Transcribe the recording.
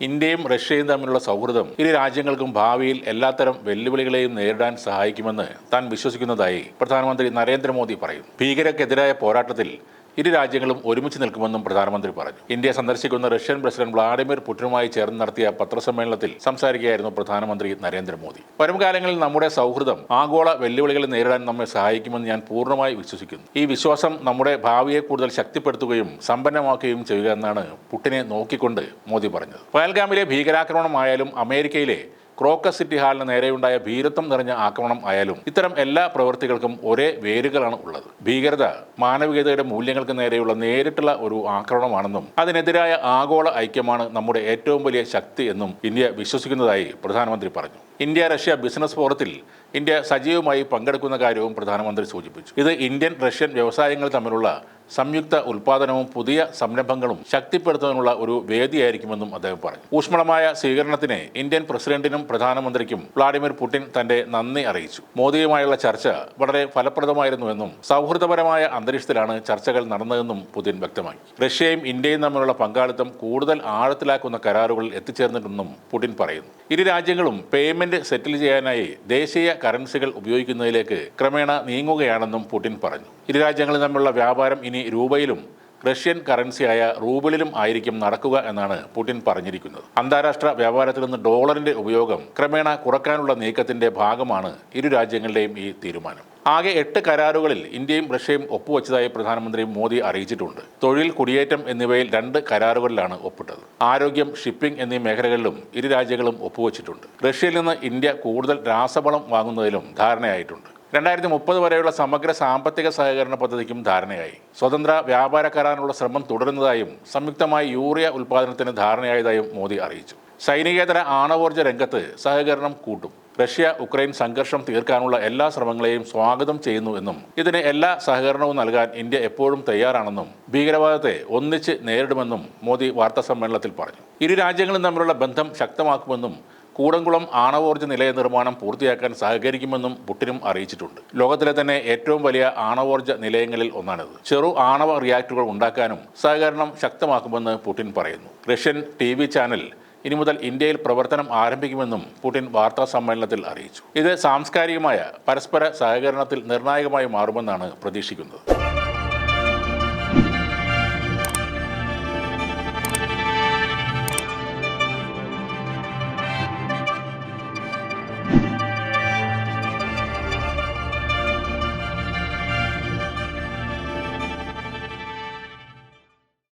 ഇന്ത്യയും റഷ്യയും തമ്മിലുള്ള സൗഹൃദം ഇരു രാജ്യങ്ങൾക്കും ഭാവിയിൽ എല്ലാത്തരം വെല്ലുവിളികളെയും നേരിടാൻ സഹായിക്കുമെന്ന് താൻ വിശ്വസിക്കുന്നതായി പ്രധാനമന്ത്രി നരേന്ദ്രമോദി പറയും ഭീകരക്കെതിരായ പോരാട്ടത്തിൽ ഇരു രാജ്യങ്ങളും ഒരുമിച്ച് നിൽക്കുമെന്നും പ്രധാനമന്ത്രി പറഞ്ഞു. ഇന്ത്യ സന്ദർശിക്കുന്ന റഷ്യൻ പ്രസിഡന്റ് വ്ളാഡിമിർ പുടിനുമായി ചേർന്ന് നടത്തിയ പത്രസമ്മേളനത്തിൽ സംസാരിക്കുകയായിരുന്നു പ്രധാനമന്ത്രി നരേന്ദ്രമോദി. വരുംകാലങ്ങളിൽ നമ്മുടെ സൗഹൃദം ആഗോള വെല്ലുവിളികളെ നേരിടാൻ നമ്മെ സഹായിക്കുമെന്ന് ഞാൻ പൂർണമായി വിശ്വസിക്കുന്നു. ഈ വിശ്വാസം നമ്മുടെ ഭാവിയെ കൂടുതൽ ശക്തിപ്പെടുത്തുകയും സമ്പന്നമാക്കുകയും ചെയ്യുക എന്നാണ് പുട്ടിനെ നോക്കിക്കൊണ്ട് മോദി പറഞ്ഞത്. പയൽഗാമിലെ ഭീകരാക്രമണമായാലും അമേരിക്കയിലെ ക്രോക്കസ് സിറ്റി ഹാളിന് നേരെയുണ്ടായ ഭീരത്വം നിറഞ്ഞ ആക്രമണം ആയാലും ഇത്തരം എല്ലാ പ്രവൃത്തികൾക്കും ഒരേ വേരുകളാണ് ഉള്ളത്. ഭീകരത മാനവികതയുടെ മൂല്യങ്ങൾക്ക് നേരെയുള്ള നേരിട്ടുള്ള ഒരു ആക്രമണമാണെന്നും അതിനെതിരായ ആഗോള ഐക്യമാണ് നമ്മുടെ ഏറ്റവും വലിയ ശക്തി എന്നും ഇന്ത്യ വിശ്വസിക്കുന്നതായി പ്രധാനമന്ത്രി പറഞ്ഞു. ഇന്ത്യ റഷ്യ ബിസിനസ് ഫോറത്തിൽ ഇന്ത്യ സജീവമായി പങ്കെടുക്കുന്ന കാര്യവും പ്രധാനമന്ത്രി സൂചിപ്പിച്ചു. ഇത് ഇന്ത്യൻ റഷ്യൻ വ്യവസായങ്ങൾ തമ്മിലുള്ള സംയുക്ത ഉൽപാദനവും പുതിയ സംരംഭങ്ങളും ശക്തിപ്പെടുത്തുന്നതിനുള്ള ഒരു വേദിയായിരിക്കുമെന്നും അദ്ദേഹം പറഞ്ഞു. ഊഷ്മളമായ സ്വീകരണത്തിന് ഇന്ത്യൻ പ്രസിഡന്റിനും പ്രധാനമന്ത്രിക്കും വ്ളാഡിമിർ പുടിൻ തന്റെ നന്ദി അറിയിച്ചു. മോദിയുമായുള്ള ചർച്ച വളരെ ഫലപ്രദമായിരുന്നുവെന്നും സൗഹൃദപരമായ അന്തരീക്ഷത്തിലാണ് ചർച്ചകൾ നടന്നതെന്നും പുതിൻ വ്യക്തമാക്കി. റഷ്യയും ഇന്ത്യയും തമ്മിലുള്ള പങ്കാളിത്തം കൂടുതൽ ആഴത്തിലാക്കുന്ന കരാറുകളിൽ എത്തിച്ചേർന്നിട്ടുണ്ടെന്നും പുടിൻ പറയുന്നു. ഇരു രാജ്യങ്ങളും പേയ്മെന്റ് സെറ്റിൽ ചെയ്യാനായി ദേശീയ കറൻസികൾ ഉപയോഗിക്കുന്നതിലേക്ക് ക്രമേണ നീങ്ങുകയാണെന്നും പുടിൻ പറഞ്ഞു. ഇരു രാജ്യങ്ങളും തമ്മിലുള്ള വ്യാപാരം ഇനി രൂപയിലും റഷ്യൻ കറൻസിയായ റൂബിളിലും ആയിരിക്കും നടക്കുക എന്നാണ് പുടിൻ പറഞ്ഞിരിക്കുന്നത്. അന്താരാഷ്ട്ര വ്യാപാരത്തിൽ നിന്ന് ഡോളറിന്റെ ഉപയോഗം ക്രമേണ കുറക്കാനുള്ള നീക്കത്തിന്റെ ഭാഗമാണ് ഇരു രാജ്യങ്ങളുടെയും ഈ തീരുമാനം. ആകെ എട്ട് കരാറുകളിൽ ഇന്ത്യയും റഷ്യയും ഒപ്പുവച്ചതായി പ്രധാനമന്ത്രി മോദി അറിയിച്ചിട്ടുണ്ട്. തൊഴിൽ കുടിയേറ്റം എന്നിവയിൽ രണ്ട് കരാറുകളിലാണ് ഒപ്പിട്ടത്. ആരോഗ്യം ഷിപ്പിംഗ് എന്നീ മേഖലകളിലും ഇരു രാജ്യങ്ങളും ഒപ്പുവച്ചിട്ടുണ്ട്. റഷ്യയിൽ നിന്ന് ഇന്ത്യ കൂടുതൽ രാസവളം വാങ്ങുന്നതിലും ധാരണയായിട്ടുണ്ട്. രണ്ടായിരത്തി മുപ്പത് വരെയുള്ള സമഗ്ര സാമ്പത്തിക സഹകരണ പദ്ധതിക്കും ധാരണയായി. സ്വതന്ത്ര വ്യാപാര കരാറിനുള്ള ശ്രമം തുടരുന്നതായും സംയുക്തമായി യൂറിയ ഉൽപ്പാദനത്തിന് ധാരണയായതായും മോദി അറിയിച്ചു. സൈനികേതര ആണവോർജ രംഗത്ത് സഹകരണം കൂട്ടും. റഷ്യ ഉക്രൈൻ സംഘർഷം തീർക്കാനുള്ള എല്ലാ ശ്രമങ്ങളെയും സ്വാഗതം ചെയ്യുന്നു എന്നും ഇതിന് എല്ലാ സഹകരണവും നൽകാൻ ഇന്ത്യ എപ്പോഴും തയ്യാറാണെന്നും ഭീകരവാദത്തെ ഒന്നിച്ച് നേരിടുമെന്നും മോദി വാർത്താ സമ്മേളനത്തിൽ പറഞ്ഞു. ഇരു രാജ്യങ്ങളും തമ്മിലുള്ള ബന്ധം ശക്തമാക്കുമെന്നും കൂടംകുളം ആണവോർജ നിലയ നിർമ്മാണം പൂർത്തിയാക്കാൻ സഹകരിക്കുമെന്നും പുട്ടിനും അറിയിച്ചിട്ടുണ്ട്. ലോകത്തിലെ തന്നെ ഏറ്റവും വലിയ ആണവോർജ നിലയങ്ങളിൽ ഒന്നാണിത്. ചെറു ആണവ റിയാക്ടറുകൾ ഉണ്ടാക്കാനും സഹകരണം ശക്തമാക്കുമെന്ന് പുടിൻ പറയുന്നു. റഷ്യൻ ടി ചാനൽ ഇനി മുതൽ ഇന്ത്യയിൽ പ്രവർത്തനം ആരംഭിക്കുമെന്നും പുടിൻ വാർത്താ സമ്മേളനത്തിൽ അറിയിച്ചു. ഇത് സാംസ്കാരികമായ പരസ്പര സഹകരണത്തിൽ നിർണായകമായി മാറുമെന്നാണ് പ്രതീക്ഷിക്കുന്നത്.